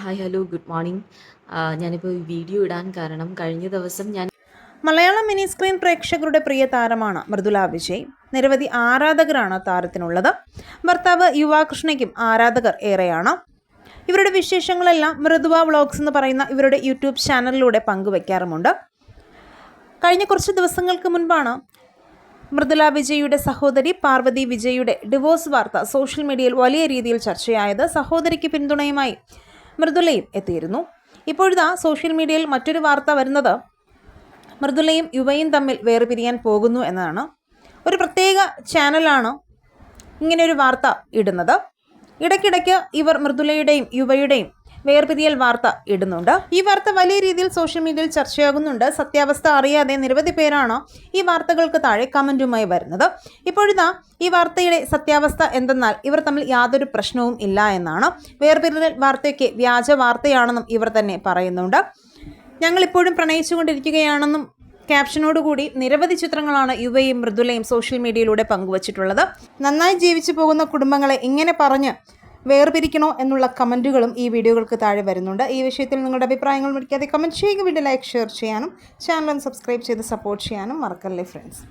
Hi hello good morning ഞാനിപ്പോൾ video ഇടാൻ കാരണം കഴിഞ്ഞ ദിവസം ഞാൻ മലയാളം മിനി സ്ക്രീൻ പ്രേക്ഷകരുടെ പ്രിയ താരമാണ് മൃദുല വിജയ്. നിരവധി ആരാധകരാണ് താരത്തിനുള്ളത്. ഭർത്താവ് യുവാകൃഷ്ണയ്ക്കും ആരാധകർ ഏറെയാണ്. ഇവരുടെ വിശേഷങ്ങളെല്ലാം മൃദുവ വ്ളോഗ്സ് എന്ന് പറയുന്ന ഇവരുടെ യൂട്യൂബ് ചാനലിലൂടെ പങ്കുവയ്ക്കാറുമുണ്ട് കഴിഞ്ഞ കുറച്ച് ദിവസങ്ങൾക്ക് മുൻപാണ് മൃദുല വിജയുടെ സഹോദരി പാർവതി വിജയുടെ ഡിവോഴ്സ് വാർത്ത സോഷ്യൽ മീഡിയയിൽ വലിയ രീതിയിൽ ചർച്ചയായത്. സഹോദരിക്ക് പിന്തുണയുമായി മൃദുലയും എത്തിയിരുന്നു. ഇപ്പോഴിതാ സോഷ്യൽ മീഡിയയിൽ മറ്റൊരു വാർത്ത വരുന്നത് മൃദുലയും യുവയും തമ്മിൽ വേർപിരിയാൻ പോകുന്നു എന്നതാണ്. ഒരു പ്രത്യേക ചാനലാണ് ഇങ്ങനെ ഒരു വാർത്ത ഇടുന്നത്. ഇടയ്ക്കിടയ്ക്ക് ഇവർ മൃദുലയുടെയും യുവയുടെയും വേർപിരിയൽ വാർത്ത ഇടുന്നുണ്ട്. ഈ വാർത്ത വലിയ രീതിയിൽ സോഷ്യൽ മീഡിയയിൽ ചർച്ചയാകുന്നുണ്ട്. സത്യാവസ്ഥ അറിയാതെ നിരവധി പേരാണ് ഈ വാർത്തകൾക്ക് താഴെ കമന്റുമായി വരുന്നത്. ഇപ്പോഴിതാ ഈ വാർത്തയുടെ സത്യാവസ്ഥ എന്തെന്നാൽ ഇവർ തമ്മിൽ യാതൊരു പ്രശ്നവും ഇല്ല എന്നാണ് വേർപിരിയൽ വാർത്തയ്ക്ക് വ്യാജ വാർത്തയാണെന്നും ഇവർ തന്നെ പറയുന്നുണ്ട്. ഞങ്ങളിപ്പോഴും പ്രണയിച്ചുകൊണ്ടിരിക്കുകയാണെന്നും ക്യാപ്ഷനോടുകൂടി നിരവധി ചിത്രങ്ങളാണ് യുവയും മൃദുലയും സോഷ്യൽ മീഡിയയിലൂടെ പങ്കുവച്ചിട്ടുള്ളത്. നന്നായി ജീവിച്ചു പോകുന്ന കുടുംബങ്ങളെ ഇങ്ങനെ പറഞ്ഞ് വേർപിരിക്കണോ എന്നുള്ള കമന്റുകളും ഈ വീഡിയോകൾക്ക് താഴെ വരുന്നുണ്ട്. ഈ വിഷയത്തിൽ നിങ്ങളുടെ അഭിപ്രായങ്ങൾ മുടിക്കാതെ കമന്റ് ചെയ്യുക വീഡിയോ ലൈക്ക് ഷെയർ ചെയ്യാനും ചാനൽ സബ്സ്ക്രൈബ് ചെയ്ത് സപ്പോർട്ട് ചെയ്യാനും മറക്കല്ലേ ഫ്രണ്ട്സ്